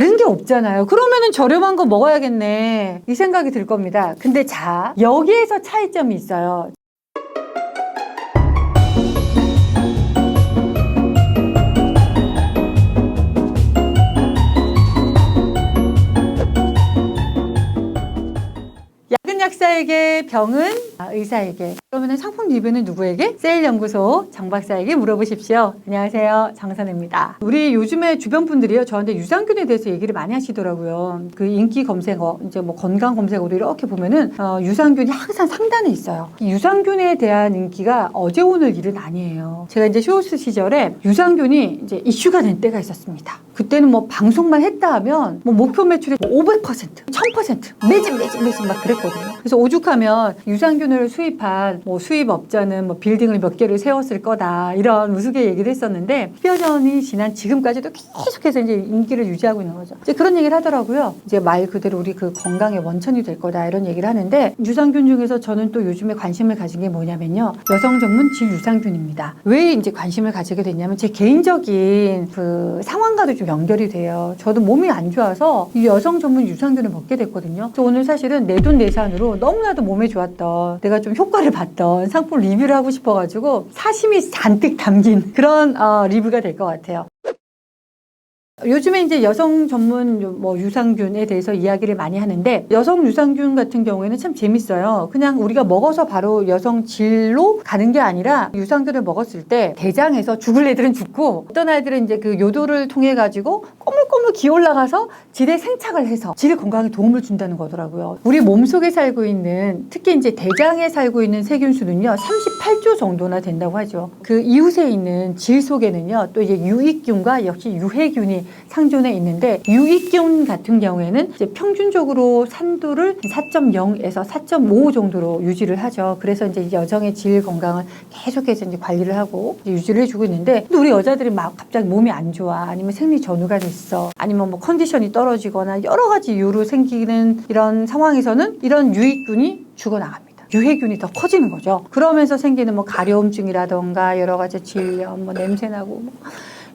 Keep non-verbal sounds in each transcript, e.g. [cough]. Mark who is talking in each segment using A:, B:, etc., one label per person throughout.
A: 다른 게 없잖아요. 그러면은 저렴한 거 먹어야겠네. 이 생각이 들 겁니다. 근데 자, 여기에서 차이점이 있어요. 약은 약사에게 병은 의사에게 그러면 상품 리뷰는 누구에게? 세일연구소 장 박사에게 물어보십시오. 안녕하세요. 장선혜입니다. 우리 요즘에 주변 분들이요 저한테 유산균에 대해서 얘기를 많이 하시더라고요. 그 인기 검색어 이제 뭐 건강 검색어도 이렇게 보면은 어, 유산균이 항상 상단에 있어요. 이 유산균에 대한 인기가 어제 오늘 일은 아니에요. 제가 이제 쇼스 시절에 유산균이 이제 이슈가 된 때가 있었습니다. 그때는 뭐 방송만 했다 하면 뭐 목표 매출이 500%, 1000% 매진 매진 매진 막 그랬거든요. 그래서 오죽하면 유산균을 수입한 뭐 수입업자는 뭐 빌딩을 몇 개를 세웠을 거다 이런 우스개 얘기를 했었는데 10여 년이 지난 지금까지도 계속해서 이제 인기를 유지하고 있는 거죠. 이제 그런 얘기를 하더라고요. 이제 말 그대로 우리 그 건강의 원천이 될 거다 이런 얘기를 하는데 유산균 중에서 저는 또 요즘에 관심을 가진 게 뭐냐면요. 여성 전문 질 유산균입니다. 왜 이제 관심을 가지게 됐냐면 제 개인적인 그 상황과도 좀 연결이 돼요. 저도 몸이 안 좋아서 이 여성 전문 유산균을 먹게 됐거든요. 그래서 오늘 사실은 내 돈내 산으로 너무나도 몸에 좋았던 내가 좀 효과를 봤던 상품 리뷰를 하고 싶어가지고 사심이 잔뜩 담긴 그런 어, 리뷰가 될 것 같아요. 요즘에 이제 여성 전문 유- 뭐 유산균에 대해서 이야기를 많이 하는데 여성 유산균 같은 경우에는 참 재밌어요. 그냥 우리가 먹어서 바로 여성 질로 가는 게 아니라 유산균을 먹었을 때 대장에서 죽을 애들은 죽고 어떤 아이들은 이제 그 요도를 통해 가지고 꼬물꼬물 기어 올라가서 질에 생착을 해서 질 건강에 도움을 준다는 거더라고요. 우리 몸 속에 살고 있는 특히 이제 대장에 살고 있는 세균 수는요 38조 정도나 된다고 하죠. 그 이웃에 있는 질 속에는요 또 이제 유익균과 역시 유해균이 상존해 있는데 유익균 같은 경우에는 이제 평균적으로 산도를 4.0에서 4.5 정도로 유지를 하죠. 그래서 이제 여성의 질 건강을 계속해서 이제 관리를 하고 이제 유지를 해주고 있는데 근데 우리 여자들이 막 갑자기 몸이 안 좋아 아니면 생리 전후가 됐어 아니면 뭐 컨디션이 떨어지거나 여러 가지 이유로 생기는 이런 상황에서는 이런 유익균이 죽어나갑니다. 유해균이 더 커지는 거죠. 그러면서 생기는 뭐 가려움증이라던가 여러 가지 질염, 뭐 냄새나고 뭐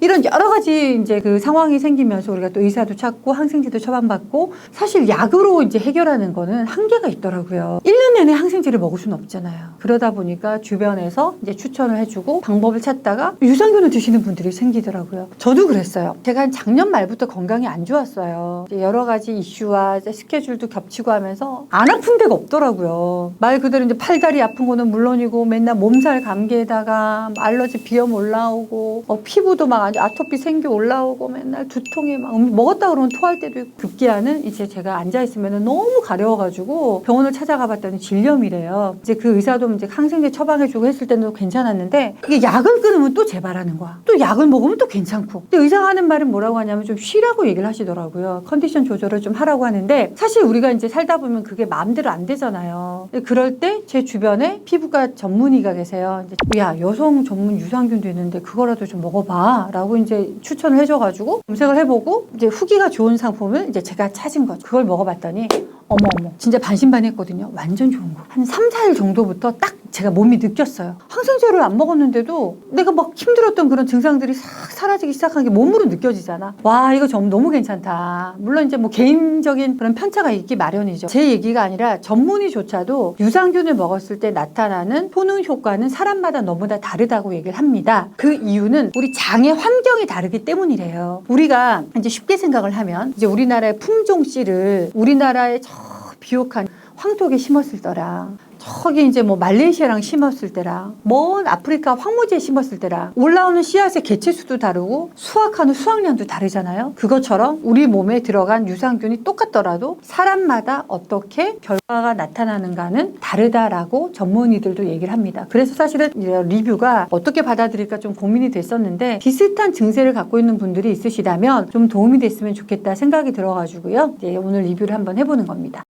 A: 이런 여러 가지 이제 그 상황이 생기면서 우리가 또 의사도 찾고 항생제도 처방받고 사실 약으로 이제 해결하는 거는 한계가 있더라고요. 1년 내내 항생제를 먹을 수는 없잖아요. 그러다 보니까 주변에서 이제 추천을 해주고 방법을 찾다가 유산균을 드시는 분들이 생기더라고요. 저도 그랬어요. 제가 한 작년 말부터 건강이 안 좋았어요. 여러 가지 이슈와 스케줄도 겹치고 하면서 안 아픈 데가 없더라고요. 말 그대로 이제 팔다리 아픈 거는 물론이고 맨날 몸살 감기에다가 뭐 알러지 비염 올라오고 어, 피부도 막 아토피 생겨 올라오고 맨날 두통에 막 음, 먹었다 그러면 토할 때도 있고 급기야는 이제 제가 앉아 있으면 너무 가려워가지고 병원을 찾아가 봤더니 질염이래요. 이제 그 의사도 이제 항생제 처방해주고 했을 때는 괜찮았는데 이게 약을 끊으면 또 재발하는 거야. 또 약을 먹으면 또 괜찮고. 근데 의사가 하는 말은 뭐라고 하냐면 좀 쉬라고 얘기를 하시더라고요. 컨디션 조절을 좀 하라고 하는데 사실 우리가 이제 살다 보면 그게 마음대로 안 되잖아요. 그럴 때 제 주변에 피부과 전문의가 계세요. 야 여성 전문 유산균도 있는데 그거라도 좀 먹어봐라고 이제 추천을 해줘가지고 검색을 해보고 이제 후기가 좋은 상품을 이제 제가 찾은 거죠. 그걸 먹어봤더니 어머 어머 진짜 반신반의했거든요. 완전 좋은 거. 한 3, 4일 정도부터 딱 제가 몸이 느꼈어요. 항생제를 안 먹었는데도 내가 막 힘들었던 그런 증상들이 싹 사라지기 시작한 게 몸으로 느껴지잖아. 와 이거 좀 너무 괜찮다. 물론 이제 뭐 개인적인 그런 편차가 있기 마련이죠. 제 얘기가 아니라 전문의조차도 유산균을 먹었을 때 나타나는 효능 효과는 사람마다 너무 나 다르다고 얘기를 합니다. 그 이유는 우리 장의 환경이 다르기 때문이래요. 우리가 이제 쉽게 생각을 하면 이제 우리나라의 품종 씨를 우리나라의 저 비옥한 황토에 심었을 때랑 저기 이제 뭐 말레이시아랑 심었을 때랑 먼 아프리카 황무지에 심었을 때랑 올라오는 씨앗의 개체 수도 다르고 수확하는 수확량도 다르잖아요. 그것처럼 우리 몸에 들어간 유산균이 똑같더라도 사람마다 어떻게 결과가 나타나는가는 다르다라고 전문의들도 얘기를 합니다. 그래서 사실은 리뷰가 어떻게 받아들일까 좀 고민이 됐었는데 비슷한 증세를 갖고 있는 분들이 있으시다면 좀 도움이 됐으면 좋겠다 생각이 들어가지고요. 이제 오늘 리뷰를 한번 해보는 겁니다.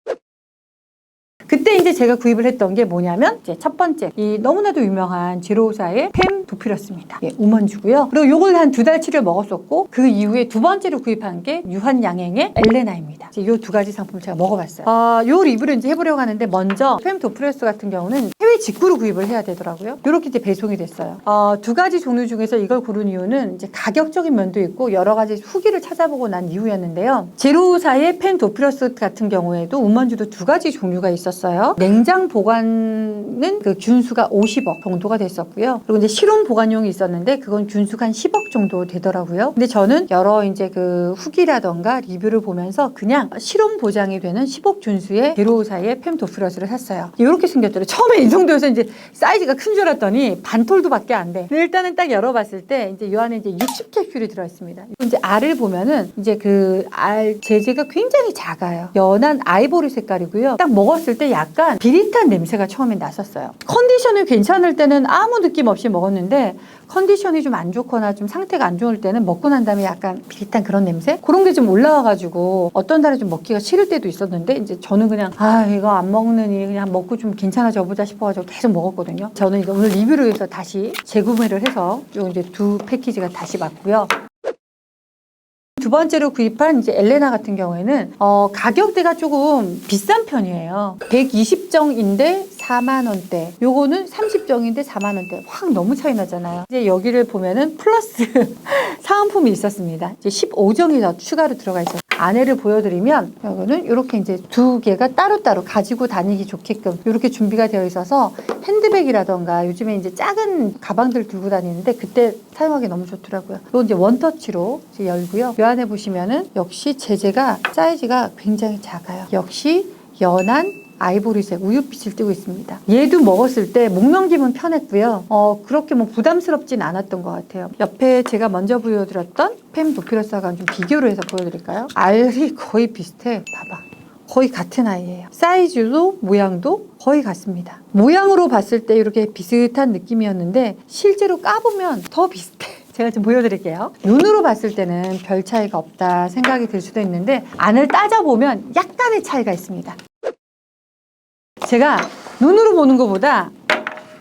A: 그때 이제 제가 구입을 했던 게 뭐냐면 이제 첫 번째 이 너무나도 유명한 제로사의 팸 도피렸습니다. 예, 우먼주고요. 그리고 요걸 한 두 달치를 먹었었고 그 이후에 두 번째로 구입한 게 유한양행의 엘레나입니다. 이두 가지 상품을 제가 먹어봤어요. 어, 요 리뷰를 이제 해보려고 하는데 먼저 팸 도프레스 같은 경우는 해외 직구로 구입을 해야 되더라고요. 이렇게 이제 배송이 됐어요. 어, 두 가지 종류 중에서 이걸 고른 이유는 이제 가격적인 면도 있고 여러 가지 후기를 찾아보고 난 이유였는데요. 제로사의 펜 도피러스 같은 경우에도 운반주도 두 가지 종류가 있었어요. 냉장 보관은 그 균수가 50억 정도가 됐었고요. 그리고 이제 실온 보관용이 있었는데 그건 균수가 한 10억 정도 되더라고요. 근데 저는 여러 이제 그 후기라던가 리뷰를 보면서 그냥 실온 보장이 되는 10억 균수의 제로사의 펜 도피러스를 샀어요. 이렇게 생겼더라고요. 처음에 이 정도여서 이제 사이즈가 큰 줄 알았더니 반톨도밖에 안 돼. 일단은 딱 열어봤을 때 이제 이 안에 이제 60캡슐이 들어있습니다. 이제 알을 보면은 이제 그 알 재질가 굉장히 작아요. 연한 아이보리 색깔이고요. 딱 먹었을 때 약간 비릿한 냄새가 처음에 났었어요. 컨디션이 괜찮을 때는 아무 느낌 없이 먹었는데 컨디션이 좀 안 좋거나 좀 상태가 안 좋을 때는 먹고 난 다음에 약간 비릿한 그런 냄새? 그런 게 좀 올라와가지고 어떤 달에 좀 먹기가 싫을 때도 있었는데 이제 저는 그냥 아 이거 안 먹느니 그냥 먹고 좀 괜찮아져 보자 싶어가지고 계속 먹었거든요. 저는 이거 오늘 리뷰를 위해서 다시 재구매를 해서 요 이제 두 패키지가 다시 맞고요. 두 번째로 구입한 이제 엘레나 같은 경우에는 어, 가격대가 조금 비싼 편이에요. 120정인데 4만 원대. 요거는 30정인데 4만 원대. 확 너무 차이 나잖아요. 이제 여기를 보면은 플러스 [laughs] 사은품이 있었습니다. 이제 15정이 더 추가로 들어가 있어요. 안에를 보여드리면 여기는 이렇게 이제 두 개가 따로따로 가지고 다니기 좋게끔 이렇게 준비가 되어 있어서 핸드백이라던가 요즘에 이제 작은 가방들 들고 다니는데 그때 사용하기 너무 좋더라고요. 이건 이제 원터치로 이제 열고요. 이 안에 보시면은 역시 제재가 사이즈가 굉장히 작아요. 역시 연한 아이보리색 우유빛을 띠고 있습니다. 얘도 먹었을 때 목 넘김은 편했고요. 어, 그렇게 뭐 부담스럽진 않았던 것 같아요. 옆에 제가 먼저 보여드렸던 팸 도피러스하고 좀 비교를 해서 보여드릴까요? 알이 거의 비슷해. 봐봐. 거의 같은 아이예요. 사이즈도 모양도 거의 같습니다. 모양으로 봤을 때 이렇게 비슷한 느낌이었는데 실제로 까보면 더 비슷해. [laughs] 제가 좀 보여드릴게요. 눈으로 봤을 때는 별 차이가 없다 생각이 들 수도 있는데 안을 따져보면 약간의 차이가 있습니다. 제가 눈으로 보는 것보다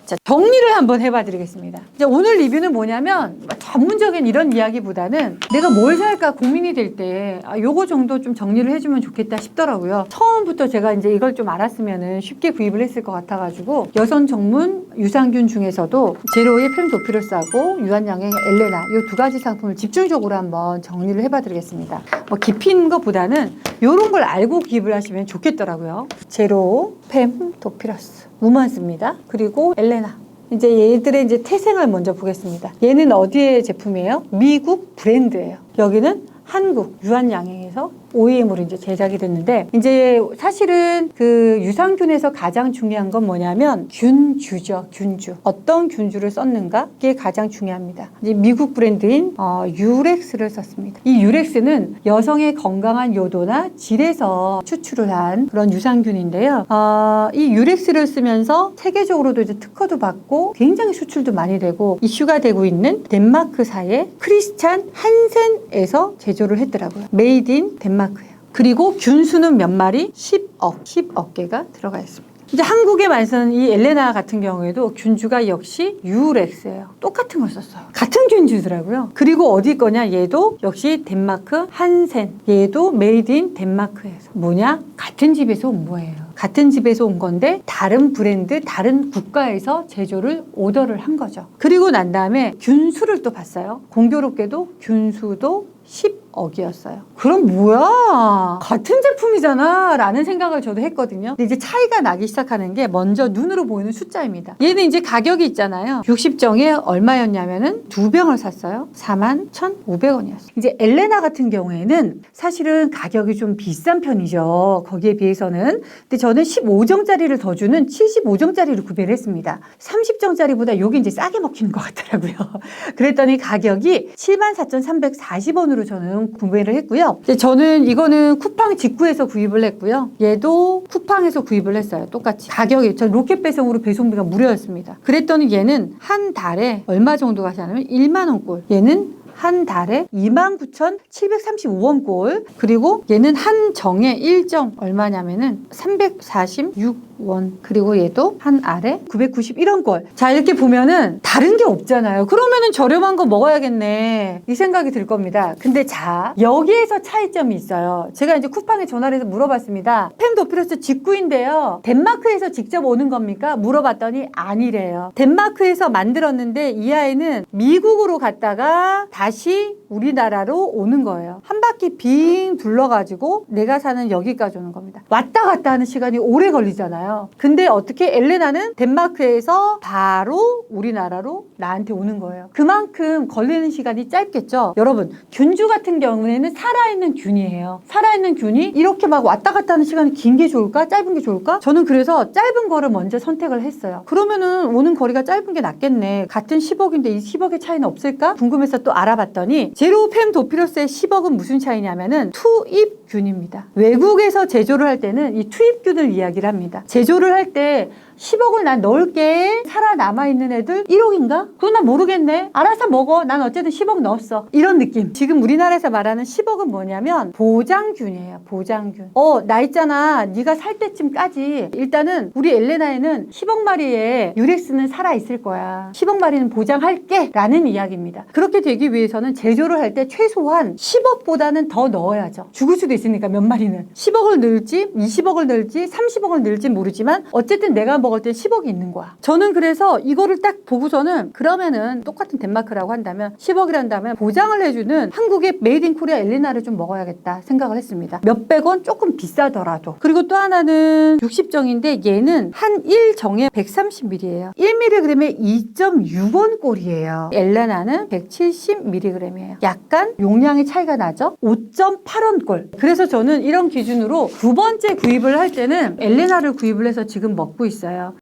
A: 자, 정리를 한번 해봐 드리겠습니다. 이제 오늘 리뷰는 뭐냐면 전문적인 이런 이야기보다는 내가 뭘 살까 고민이 될 때 아, 요거 정도 좀 정리를 해주면 좋겠다 싶더라고요. 처음부터 제가 이제 이걸 좀 알았으면 쉽게 구입을 했을 것 같아가지고 여성 전문 유산균 중에서도 제로의 펜도피러스하고 유한양의 엘레나 요 두 가지 상품을 집중적으로 한번 정리를 해봐 드리겠습니다. 뭐 깊이 있는 것보다는 요런 걸 알고 구입을 하시면 좋겠더라고요. 제로 펜 도피러스 우먼스입니다. 그리고 엘레나. 이제 얘들의 이제 태생을 먼저 보겠습니다. 얘는 어디의 제품이에요? 미국 브랜드예요. 여기는 한국 유한양행에서 OEM으로 이제 제작이 됐는데 이제 사실은 그 유산균에서 가장 중요한 건 뭐냐면 균주죠 균주. 어떤 균주를 썼는가 이게 가장 중요합니다. 이제 미국 브랜드인 어, 유렉스를 썼습니다. 이 유렉스는 여성의 건강한 요도나 질에서 추출을 한 그런 유산균인데요. 어, 이 유렉스를 쓰면서 세계적으로도 이제 특허도 받고 굉장히 수출도 많이 되고 이슈가 되고 있는 덴마크사의 크리스찬 한센에서 제조를 했더라고요. 메이드 인 덴마크 덴마크예요. 그리고 균수는 몇 마리? 10억, 10억 개가 들어가 있습니다. 이제 한국에 쓰는 이 엘레나 같은 경우에도 균주가 역시 유렉스예요. 똑같은 걸 썼어요. 같은 균주더라고요. 그리고 어디 거냐? 얘도 역시 덴마크 한센. 얘도 메이드 인 덴마크에서. 뭐냐? 같은 집에서 온 거예요. 같은 집에서 온 건데 다른 브랜드, 다른 국가에서 제조를 오더를 한 거죠. 그리고 난 다음에 균수를 또 봤어요. 공교롭게도 균수도 10 억이었어요. 그럼 뭐야? 같은 제품이잖아. 라는 생각을 저도 했거든요. 근데 이제 차이가 나기 시작하는 게 먼저 눈으로 보이는 숫자입니다. 얘는 이제 가격이 있잖아요. 60정에 얼마였냐면은 두 병을 샀어요. 4만 1,500원이었어요. 이제 엘레나 같은 경우에는 사실은 가격이 좀 비싼 편이죠. 거기에 비해서는. 근데 저는 15정짜리를 더 주는 75정짜리를 구매를 했습니다. 30정짜리보다 요게 이제 싸게 먹히는 것 같더라고요. [laughs] 그랬더니 가격이 74,340원으로 저는 구매를 했고요. 이제 저는 이거는 쿠팡 직구해서 구입을 했고요. 얘도 쿠팡에서 구입을 했어요. 똑같이. 가격이 전 로켓 배송으로 배송비가 무료였습니다. 그랬더니 얘는 한 달에 얼마 정도 가시냐면 1만 원꼴. 얘는 한 달에 29,735원 꼴. 그리고 얘는 한 정에 1정 얼마냐면은 346 991 그리고 얘도 한 알에 990 이런 걸. 자 이렇게 보면은 다른 게 없잖아요. 그러면은 저렴한 거 먹어야겠네 이 생각이 들 겁니다. 근데 자 여기에서 차이점이 있어요. 제가 이제 쿠팡에 전화를 해서 물어봤습니다. 펜도피러스 직구인데요. 덴마크에서 직접 오는 겁니까? 물어봤더니 아니래요. 덴마크에서 만들었는데 이 아이는 미국으로 갔다가 다시 우리나라로 오는 거예요. 한 바퀴 빙 둘러가지고 내가 사는 여기까지 오는 겁니다. 왔다 갔다 하는 시간이 오래 걸리잖아요. 근데 어떻게 엘레나는 덴마크에서 바로 우리나라로 나한테 오는 거예요. 그만큼 걸리는 시간이 짧겠죠. 여러분 균주 같은 경우에는 살아있는 균이에요. 살아있는 균이 이렇게 막 왔다 갔다 하는 시간이 긴 게 좋을까? 짧은 게 좋을까? 저는 그래서 짧은 거를 먼저 선택을 했어요. 그러면은 오는 거리가 짧은 게 낫겠네. 같은 10억인데 이 10억의 차이는 없을까? 궁금해서 또 알아봤더니 제로펜 도피러스의 10억은 무슨 차이냐면은 투입 균입니다. 외국에서 제조를 할 때는 이 투입균을 이야기를 합니다. 제조를 할 때 10억을 난 넣을게 살아남아 있는 애들 1억인가? 그건 난 모르겠네. 알아서 먹어. 난 어쨌든 10억 넣었어. 이런 느낌. 지금 우리나라에서 말하는 10억은 뭐냐면 보장균이에요. 보장균. 어, 나 있잖아. 네가 살 때쯤까지 일단은 우리 엘레나에는 10억 마리의 유렉스는 살아 있을 거야. 10억 마리는 보장할게. 라는 이야기입니다. 그렇게 되기 위해서는 제조를 할 때 최소한 10억보다는 더 넣어야죠. 죽을 수도 있 으니까 몇 마리는. 10억을 넣을지 20억을 넣을지 30억을 넣을지 모르지만 어쨌든 내가 먹을 때 10억이 있는 거야. 저는 그래서 이거를 딱 보고서는 그러면은 똑같은 덴마크라고 한다면 10억이란다면 보장을 해주는 한국의 메이드 인 코리아 엘리나를 좀 먹어야겠다 생각을 했습니다. 몇백 원 조금 비싸더라도. 그리고 또 하나는 60정인데 얘는 한 1정에 130ml예요. 1mg에 2.6원 꼴이에요. 엘레나는 170mg이에요. 약간 용량의 차이가 나죠? 5.8원 꼴. 그래서 저는 이런 기준으로 두 번째 구입을 할 때는 엘레나를 구입을 해서 지금 먹고 있어요.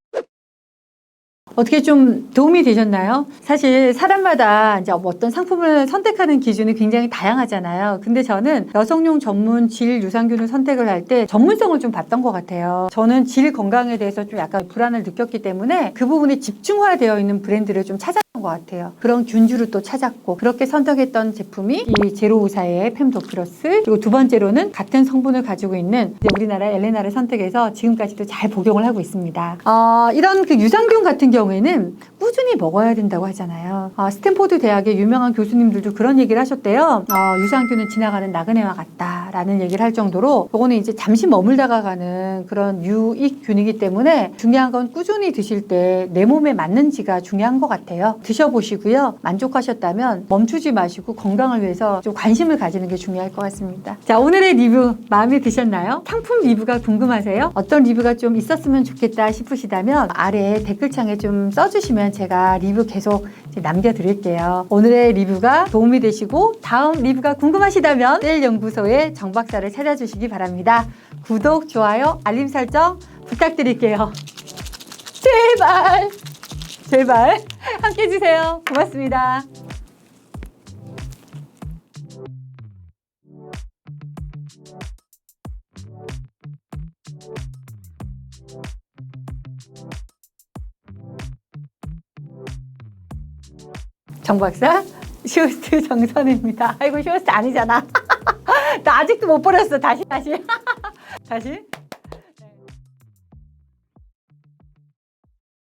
A: 어떻게 좀 도움이 되셨나요? 사실 사람마다 이제 어떤 상품을 선택하는 기준이 굉장히 다양하잖아요. 근데 저는 여성용 전문 질 유산균을 선택을 할 때 전문성을 좀 봤던 것 같아요. 저는 질 건강에 대해서 좀 약간 불안을 느꼈기 때문에 그 부분에 집중화되어 있는 브랜드를 좀 찾았던 것 같아요. 그런 균주를 또 찾았고 그렇게 선택했던 제품이 이 제로우사의 fem도플러스 그리고 두 번째로는 같은 성분을 가지고 있는 우리나라 엘레나를 선택해서 지금까지도 잘 복용을 하고 있습니다. 어, 이런 그 유산균 같은 경우에는 꾸준히 먹어야 된다고 하잖아요. 어, 스탠포드 대학의 유명한 교수님들도 그런 얘기를 하셨대요. 어, 유산균은 지나가는 나그네와 같다라는 얘기를 할 정도로 이거는 이제 잠시 머물다가 가는 그런 유익균이기 때문에 중요한 건 꾸준히 드실 때 내 몸에 맞는지가 중요한 것 같아요. 드셔보시고요. 만족하셨다면 멈추지 마시고 건강을 위해서 좀 관심을 가지는 게 중요할 것 같습니다. 자, 오늘의 리뷰 마음에 드셨나요? 상품 리뷰가 궁금하세요? 어떤 리뷰가 좀 있었으면 좋겠다 싶으시다면 아래 댓글창에 좀 써주시면 제가 리뷰 계속 남겨드릴게요. 오늘의 리뷰가 도움이 되시고 다음 리뷰가 궁금하시다면 셀연구소의 정박사를 찾아주시기 바랍니다. 구독, 좋아요, 알림 설정 부탁드릴게요. 제발, 제발 함께 해주세요. 고맙습니다. 정 박사 쇼스트 정선입니다. 아이고 쇼스트 아니잖아. [laughs] 나 아직도 못 버렸어. 다시 다시 [laughs] 다시.